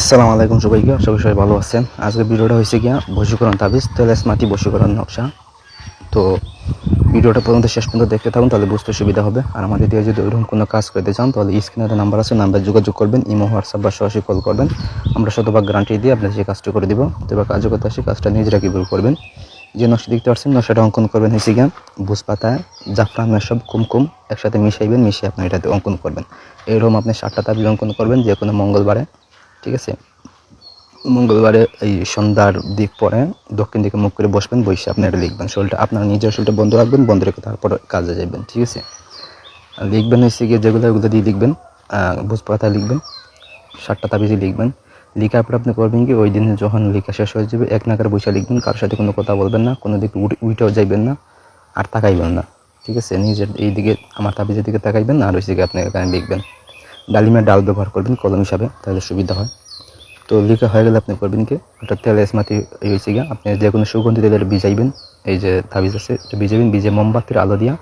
আসসালামু আলাইকুম সবাইকে করি সবাই ভালো আছেন। আজকে ভিডিওটা হয়েছে গিয়া বশীকরণ তাবিজ তেলেস মাটি বশীকরণ নকশা। তো ভিডিওটা পর্যন্ত শেষ পর্যন্ত দেখতে থাকুন, তাহলে বুঝতে সুবিধা হবে। আর আমাদের দিয়ে যদি ওইরকম কোনো কাজ করতে চান, তাহলে স্ক্রিনে নাম্বার আছে, নাম্বার যোগাযোগ করবেন, ইমো, হোয়াটসঅ্যাপ বা সরাসরি কল করবেন। আমরা শতভাগ গ্যারান্টি দিয়ে আপনার সেই কাজটা করে দিব। তো এবার কাজও করতে আসি কাজটা নিজেরা কীভাবে করবেন? যে নকশা দেখতে পাচ্ছেন, নকশাটা অঙ্কন করবেন হয়েছে গিয়া পাতায় জাফরান মেসব কুমকুম একসাথে মিশাইবেন, মিশিয়ে আপনি এটাতে অঙ্কন করবেন। এরকম আপনি সাতটা তাবিজ অঙ্কন করবেন যে কোনো মঙ্গলবারে। ঠিক আছে? মঙ্গলবারে এই সন্ধ্যার দিক পরে দক্ষিণ দিকে মুখ করে বসবেন, বসে আপনি এটা লিখবেন শরীরটা। আপনার নিজের শরীরটা বন্ধ রাখবেন, বন্ধ রেখে তারপরে কাজে যাবেন, ঠিক আছে? লিখবেন হচ্ছে গিয়ে যেগুলো ওগুলো দিয়ে লিখবেন বুঝপাতা লিখবেন, সাতটা তাবিজে লিখবেন। লিখার পর আপনি করবেন কি, ওই দিনে যখন লেখা শেষ হয়ে যাবে, এক নাগার বসে লিখবেন, কারোর সাথে কোনো কথা বলবেন না, কোনো দিকে উইটাও যাইবেন না, আর তাকাইবেন না, ঠিক আছে? নিজের এই দিকে আমার তাবিজের দিকে তাকাইবেন, আর ওই দিকে আপনি এখানে লিখবেন। ডালিমের ডাল ব্যবহার করবেন কলম হিসাবে, তাহলে সুবিধা হয়। তো লিখে হয়ে গেলে আপনি করবেন কি, ওটা তেল এসমাতি হয়েছে গিয়া, আপনি যে কোনো সুগন্ধি তেলের ভিজাইবেন এই যে তাবিজ আছে, এটা ভিজাবেন ভিজে মোমবাতির আলো দিয়া,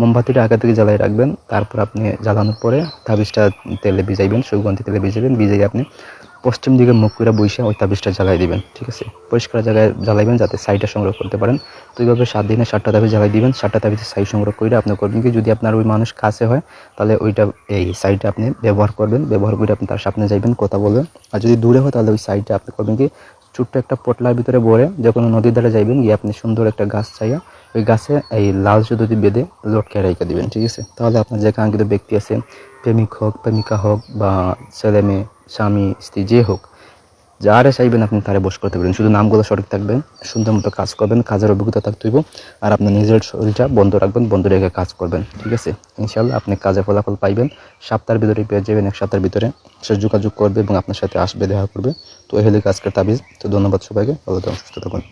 মোমবাতিটা আগে থেকে জ্বালায় রাখবেন, তারপর আপনি জ্বালানোর পরে তাবিজটা তেলে ভিজাইবেন, সুগন্ধি তেলে ভিজাবেন ভিজাই আপনি পশ্চিম দিকে মুখ করে বসে ওই তাবিজটা জ্বালাই দিবেন, ঠিক আছে? পরিষ্কার জায়গায় জ্বালাইবেন যাতে সাইডটা সংগ্রহ করতে পারেন। তো এইভাবে সাত দিনে সাতটা তাবিজ জ্বালাই দিবেন, সাতটা তাবিজের সাইড সংগ্রহ করে আপনি করবেন কি, যদি আপনার ওই মানুষ কাছে হয়, তাহলে ওইটা এই সাইডটা আপনি ব্যবহার করবেন, ব্যবহার করে আপনি তার সামনে যাইবেন, কথা বলবেন। আর যদি দূরে হয়, তাহলে ওই সাইডটা আপনি করবেন কি, ছোট্ট একটা পটলার ভিতরে ভরে যে কোনো নদীর ধারে যাইবেন, গিয়ে আপনি সুন্দর একটা গাছ চাইয়া ওই গাছে এই লাল সুদুটি বেঁধে লটকে রেখে দিবেন, ঠিক আছে? তাহলে আপনার যে কাঙ্ক্ষিত ব্যক্তি আছে, প্রেমিক হোক, প্রেমিকা হোক বা ছেলে মেয়ে স্বামী, স্ত্রী, যে হোক, যারে চাইবেন আপনি তারে বস করতে পারবেন। শুধু নামগুলো সঠিক থাকবেন, সুন্দর মতো কাজ করবেন, কাজের অভিজ্ঞতা থাকতে হইব আর আপনার নিজের শরীরটা বন্ধ রাখবেন, বন্ধ রেখে কাজ করবেন, ঠিক আছে? ইনশাল্লাহ আপনি কাজে ফলাফল পাইবেন, সপ্তাহের ভিতরে পেয়ে যাবেন এক সপ্তাহের ভিতরে, সে যোগাযোগ করবে এবং আপনার সাথে আসবে, দেখা করবে। তো এই হলে আজকের তাবিজ। তো ধন্যবাদ সবাইকে, ভালো থাকুন, সুস্থ থাকুন।